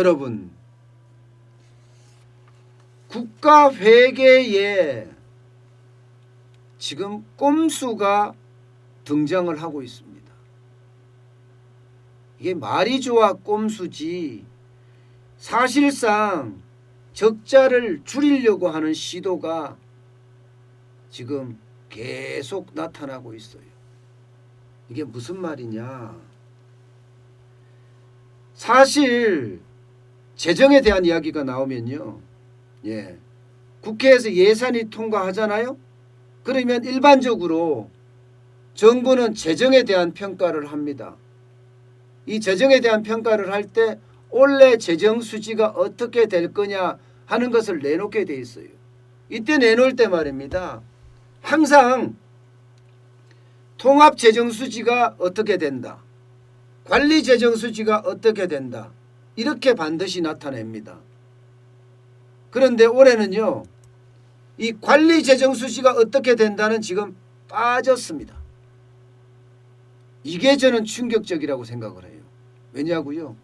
여러분 국가 회계에 지금 꼼수가 등장을 하고 있습니다. 이게 말이 좋아 꼼수지 사실상 적자를 줄이려고 하는 시도가 지금 계속 나타나고 있어요. 이게 무슨 말이냐? 사실 재정에 대한 이야기가 나오면요. 예. 국회에서 예산이 통과하잖아요. 그러면 일반적으로 정부는 재정에 대한 평가를 합니다. 이 재정에 대한 평가를 할때 올해 재정 수지가 어떻게 될 거냐 하는 것을 내놓게 돼 있어요. 이때 내놓을 때 말입니다. 항상 통합 재정 수지가 어떻게 된다. 관리 재정 수지가 어떻게 된다. 이렇게 반드시 나타냅니다. 그런데 올해는요. 이 관리 재정 수지가 어떻게 된다는 지금 빠졌습니다. 이게 저는 충격적이라고 생각을 해요. 왜냐고요?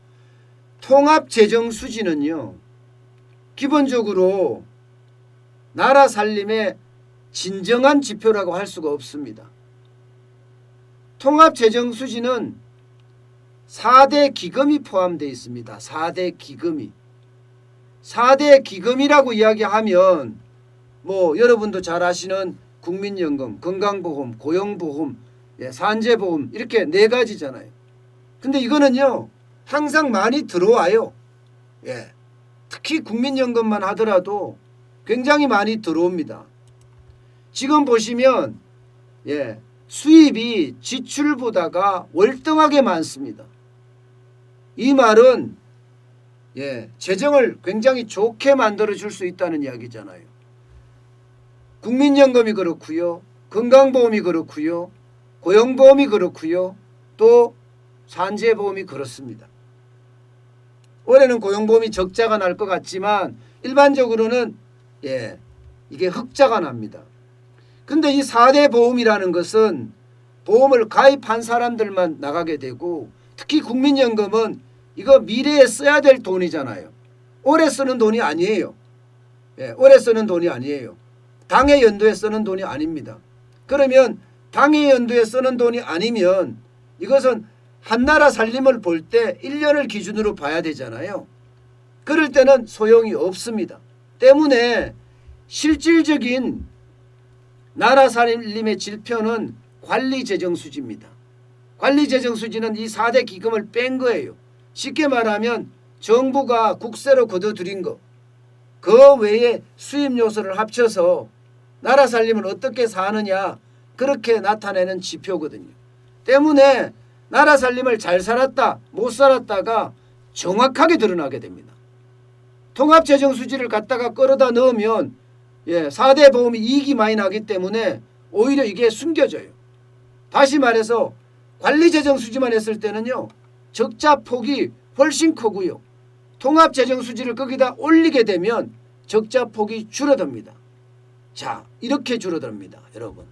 통합 재정 수지는요. 기본적으로 나라 살림의 진정한 지표라고 할 수가 없습니다. 통합 재정 수지는 4대 기금이 포함되어 있습니다. 4대 기금이. 4대 기금이라고 이야기하면 뭐 여러분도 잘 아시는 국민연금, 건강보험, 고용보험, 예, 산재보험 이렇게 네 가지잖아요. 근데 이거는요 항상 많이 들어와요. 예. 특히 국민연금만 하더라도 굉장히 많이 들어옵니다. 지금 보시면 예, 수입이 지출보다가 월등하게 많습니다. 이 말은 예, 재정을 굉장히 좋게 만들어 줄 수 있다는 이야기잖아요. 국민연금이 그렇고요. 건강보험이 그렇고요. 고용보험이 그렇고요. 또 산재보험이 그렇습니다. 올해는 고용보험이 적자가 날 것 같지만 일반적으로는 예, 이게 흑자가 납니다. 근데 이 4대 보험이라는 것은 보험을 가입한 사람들만 나가게 되고 특히 국민연금은 이거 미래에 써야 될 돈이잖아요. 올해 쓰는 돈이 아니에요. 예, 올해 쓰는 돈이 아니에요. 당해 연도에 쓰는 돈이 아닙니다. 그러면 당해 연도에 쓰는 돈이 아니면 이것은 한나라 살림을 볼 때 1년을 기준으로 봐야 되잖아요. 그럴 때는 소용이 없습니다. 때문에 실질적인 나라 살림의 질표는 관리재정수지입니다. 관리재정수지는 이 4대 기금을 뺀 거예요. 쉽게 말하면 정부가 국세로 거둬들인 거. 그 외에 수입 요소를 합쳐서 나라 살림을 어떻게 사느냐 그렇게 나타내는 지표거든요. 때문에 나라 살림을 잘 살았다 못 살았다가 정확하게 드러나게 됩니다. 통합재정 수지를 갖다가 끌어다 넣으면 예, 4대 보험이 이익이 많이 나기 때문에 오히려 이게 숨겨져요. 다시 말해서 관리재정 수지만 했을 때는요. 적자 폭이 훨씬 크고요. 통합재정 수지를 거기다 올리게 되면 적자 폭이 줄어듭니다. 자 이렇게 줄어듭니다. 여러분.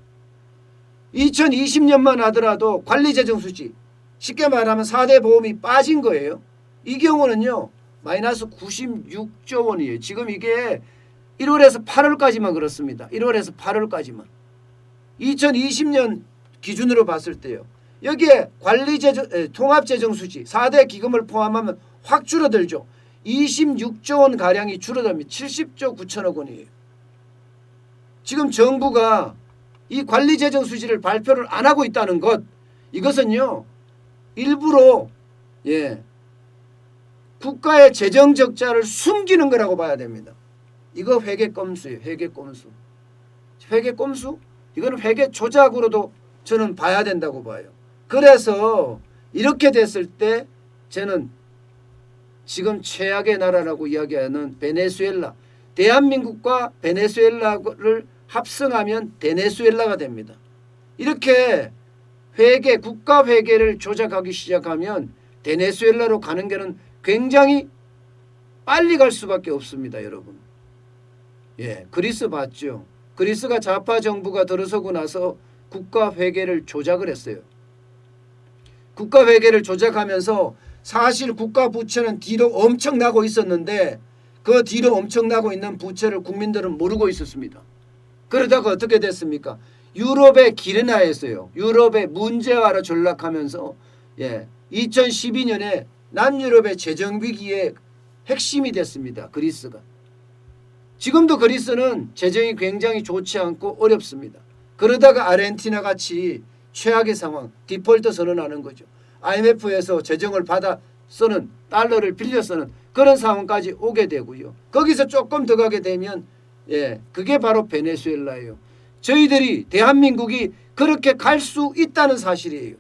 2020년만 하더라도 관리재정 수지 쉽게 말하면 4대 보험이 빠진 거예요. 이 경우는요. 마이너스 96조 원이에요. 지금 이게 1월에서 8월까지만 그렇습니다. 1월에서 8월까지만. 2020년 기준으로 봤을 때요. 여기에 관리재정 통합재정수지 4대 기금을 포함하면 확 줄어들죠. 26조 원 가량이 줄어듭니다. 70조 9천억 원이에요. 지금 정부가 이 관리재정 수지를 발표를 안 하고 있다는 것 이것은요 일부러 예 국가의 재정 적자를 숨기는 거라고 봐야 됩니다. 이거 회계 꼼수예요. 회계 꼼수. 회계 꼼수? 이거는 회계 조작으로도 저는 봐야 된다고 봐요. 그래서 이렇게 됐을 때 저는 지금 최악의 나라라고 이야기하는 베네수엘라, 대한민국과 베네수엘라를 합성하면 베네수엘라가 됩니다. 이렇게 회계, 국가 회계를 조작하기 시작하면 베네수엘라로 가는 게는 굉장히 빨리 갈 수밖에 없습니다, 여러분. 예, 그리스 봤죠. 그리스가 좌파 정부가 들어서고 나서 국가 회계를 조작을 했어요. 국가 회계를 조작하면서 사실 국가 부채는 뒤로 엄청나고 있었는데 그 뒤로 엄청나고 있는 부채를 국민들은 모르고 있었습니다. 그러다가 어떻게 됐습니까? 유럽의 기르나에서요. 유럽의 문제화로 전락하면서 예, 2012년에 남유럽의 재정 위기의 핵심이 됐습니다. 그리스가. 지금도 그리스는 재정이 굉장히 좋지 않고 어렵습니다. 그러다가 아르헨티나 같이 최악의 상황, 디폴트 선언하는 거죠. IMF에서 재정을 받아 쓰는 달러를 빌려 쓰는 그런 상황까지 오게 되고요. 거기서 조금 더 가게 되면 예, 그게 바로 베네수엘라예요. 저희들이 대한민국이 그렇게 갈 수 있다는 사실이에요.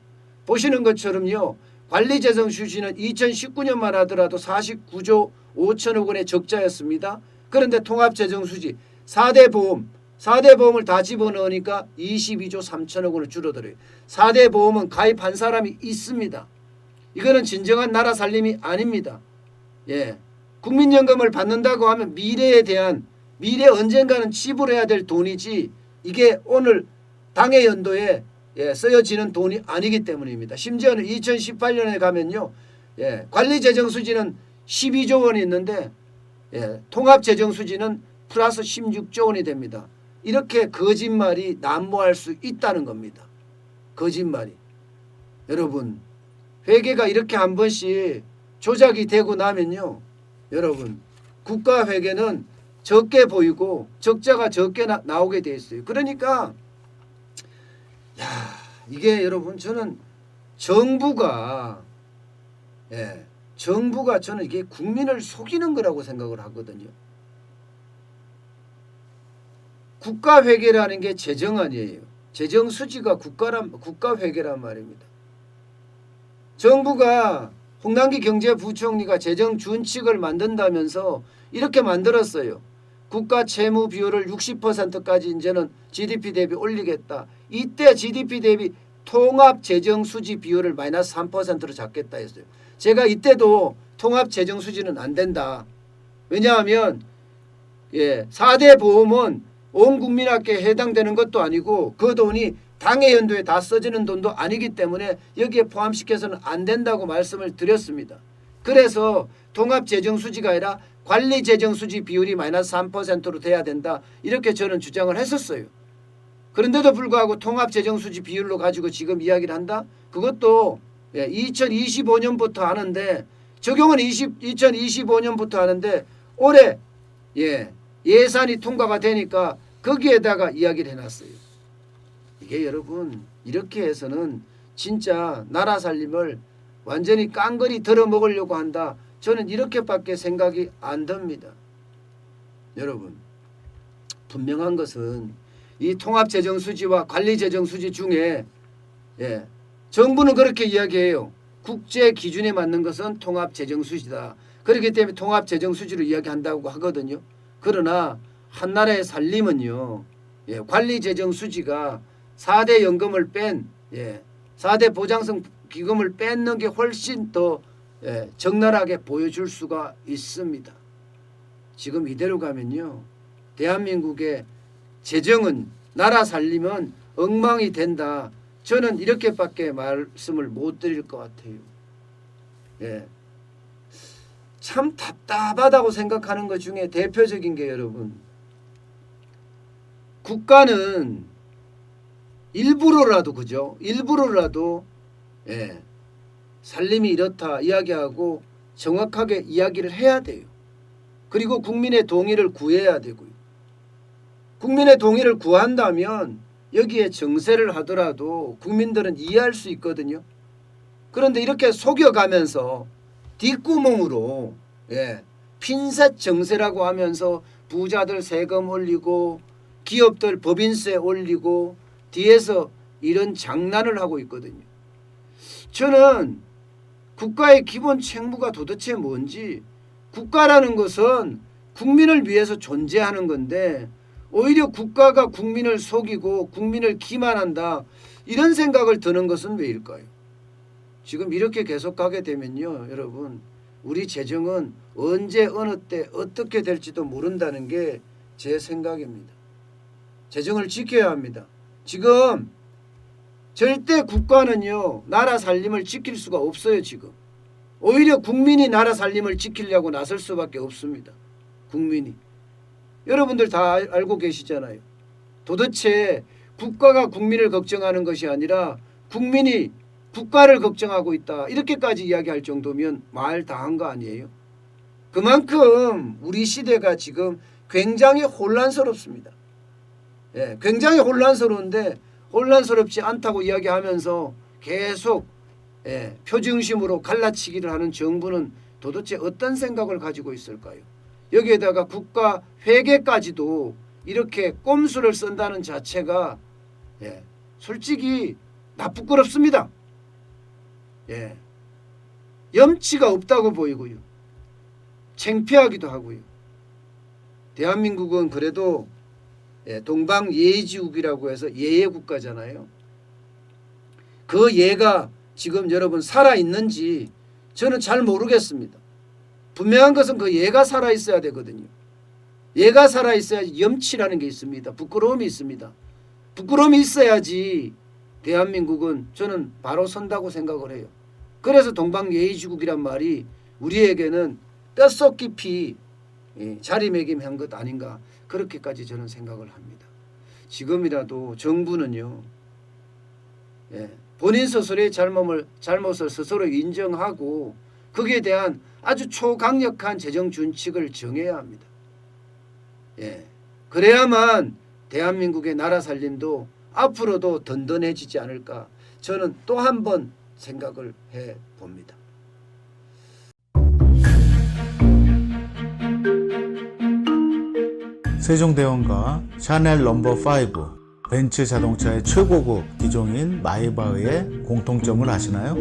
보시는 것처럼요. 관리재정 수지는 2019년만 하더라도 49조 5천억 원의 적자였습니다. 그런데 통합재정 수지 4대 보험 4대 보험을 다 집어넣으니까 22조 3천억 원을 줄어들어요. 4대 보험은 가입한 사람이 있습니다. 이거는 진정한 나라 살림이 아닙니다. 예. 국민연금을 받는다고 하면 미래에 대한 미래 언젠가는 지불해야 될 돈이지 이게 오늘 당의 연도에 예, 쓰여지는 돈이 아니기 때문입니다. 심지어는 2018년에 가면요. 예, 관리재정수지는 12조 원이 있는데 예, 통합재정수지는 플러스 16조 원이 됩니다. 이렇게 거짓말이 난무할 수 있다는 겁니다. 거짓말이. 여러분 회계가 이렇게 한 번씩 조작이 되고 나면요. 여러분 국가 회계는 적게 보이고 적자가 적게 나, 나오게 돼 있어요. 그러니까 야 이게 여러분 저는 정부가 예, 정부가 저는 이게 국민을 속이는 거라고 생각을 하거든요. 국가 회계라는 게 재정 아니에요. 재정 수지가 국가란 국가 회계란 말입니다. 정부가 홍남기 경제부총리가 재정 준칙을 만든다면서 이렇게 만들었어요. 국가 채무 비율을 60%까지 이제는 GDP 대비 올리겠다. 이때 GDP 대비 통합 재정 수지 비율을 마이너스 3%로 잡겠다 했어요. 제가 이때도 통합 재정 수지는 안 된다. 왜냐하면 예, 4대 보험은 온 국민학계에 해당되는 것도 아니고 그 돈이 당의 연도에 다 써지는 돈도 아니기 때문에 여기에 포함시켜서는 안 된다고 말씀을 드렸습니다. 그래서 통합재정수지가 아니라 관리재정수지 비율이 마이너스 3%로 돼야 된다. 이렇게 저는 주장을 했었어요. 그런데도 불구하고 통합재정수지 비율로 가지고 지금 이야기를 한다? 그것도 2025년부터 하는데 적용은 20, 2025년부터 하는데 올해 예, 예산이 통과가 되니까 거기에다가 이야기를 해놨어요. 이게 여러분 이렇게 해서는 진짜 나라 살림을 완전히 깡그리 들어 먹으려고 한다. 저는 이렇게밖에 생각이 안 듭니다. 여러분 분명한 것은 이 통합재정수지와 관리재정수지 중에 예, 정부는 그렇게 이야기해요. 국제 기준에 맞는 것은 통합재정수지다. 그렇기 때문에 통합재정수지로 이야기한다고 하거든요. 그러나 한 나라의 살림은요. 예, 관리 재정 수지가 4대 연금을 뺀 예, 4대 보장성 기금을 뺏는 게 훨씬 더 예, 적나라하게 보여줄 수가 있습니다. 지금 이대로 가면요. 대한민국의 재정은 나라 살림은 엉망이 된다. 저는 이렇게밖에 말씀을 못 드릴 것 같아요. 예. 참 답답하다고 생각하는 것 중에 대표적인 게 여러분 국가는 일부러라도 그죠? 일부러라도 예. 살림이 이렇다 이야기하고 정확하게 이야기를 해야 돼요. 그리고 국민의 동의를 구해야 되고요. 국민의 동의를 구한다면 여기에 정세를 하더라도 국민들은 이해할 수 있거든요. 그런데 이렇게 속여가면서 뒷구멍으로 예, 핀셋 정세라고 하면서 부자들 세금 올리고 기업들 법인세 올리고 뒤에서 이런 장난을 하고 있거든요. 저는 국가의 기본 책무가 도대체 뭔지 국가라는 것은 국민을 위해서 존재하는 건데 오히려 국가가 국민을 속이고 국민을 기만한다 이런 생각을 드는 것은 왜일까요? 지금 이렇게 계속 가게 되면요 여러분 우리 재정은 언제 어느 때 어떻게 될지도 모른다는 게 제 생각입니다. 재정을 지켜야 합니다. 지금 절대 국가는요 나라 살림을 지킬 수가 없어요 지금 오히려 국민이 나라 살림을 지키려고 나설 수밖에 없습니다. 국민이. 여러분들 다 알- 알고 계시잖아요. 도대체 국가가 국민을 걱정하는 것이 아니라 국민이 국가를 걱정하고 있다. 이렇게까지 이야기할 정도면 말 다 한 거 아니에요? 그만큼 우리 시대가 지금 굉장히 혼란스럽습니다. 예, 굉장히 혼란스러운데 혼란스럽지 않다고 이야기하면서 계속 예, 표중심으로 갈라치기를 하는 정부는 도대체 어떤 생각을 가지고 있을까요? 여기에다가 국가 회계까지도 이렇게 꼼수를 쓴다는 자체가 예, 솔직히 나쁘끄럽습니다. 예, 염치가 없다고 보이고요. 창피하기도 하고요. 대한민국은 그래도 예, 동방 예의지국이라고 해서 예의 국가잖아요. 그 예가 지금 여러분 살아 있는지 저는 잘 모르겠습니다. 분명한 것은 그 예가 살아 있어야 되거든요. 예가 살아 있어야 염치라는 게 있습니다. 부끄러움이 있습니다. 부끄러움이 있어야지 대한민국은 저는 바로 선다고 생각을 해요. 그래서 동방 예의지국이란 말이 우리에게는 뼛속 깊이 예, 자리매김한 것 아닌가 그렇게까지 저는 생각을 합니다. 지금이라도 정부는요. 예, 본인 스스로의 잘못을 잘못을 스스로 인정하고 거기에 대한 아주 초강력한 재정 준칙을 정해야 합니다. 예, 그래야만 대한민국의 나라 살림도 앞으로도 든든해지지 않을까 저는 또 한 번 생각을 해 봅니다. 세종대왕과 샤넬 넘버 5 벤츠 자동차의 최고급 기종인 마이바흐의 공통점을 아시나요?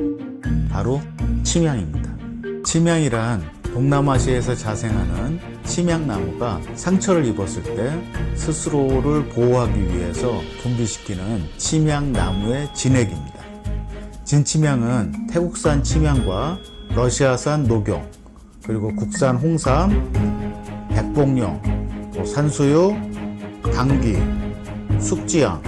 바로 침향입니다. 침향이란 동남아시아에서 자생하는 침향나무가 상처를 입었을 때 스스로를 보호하기 위해서 분비시키는 침향나무의 진액입니다. 진침향은 태국산 침향과 러시아산 녹용, 그리고 국산 홍삼, 백봉령, 또 산수유, 당귀, 숙지향,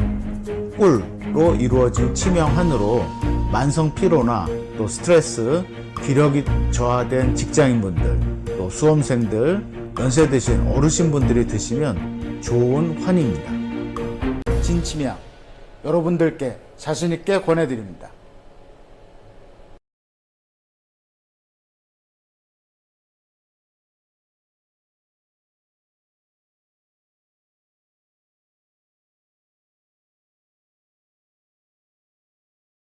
꿀로 이루어진 치명한으로 만성 피로나 또 스트레스, 기력이 저하된 직장인분들, 또 수험생들, 연세 드신 어르신분들이 드시면 좋은 환입니다. 진치명 여러분들께 자신있게 권해드립니다.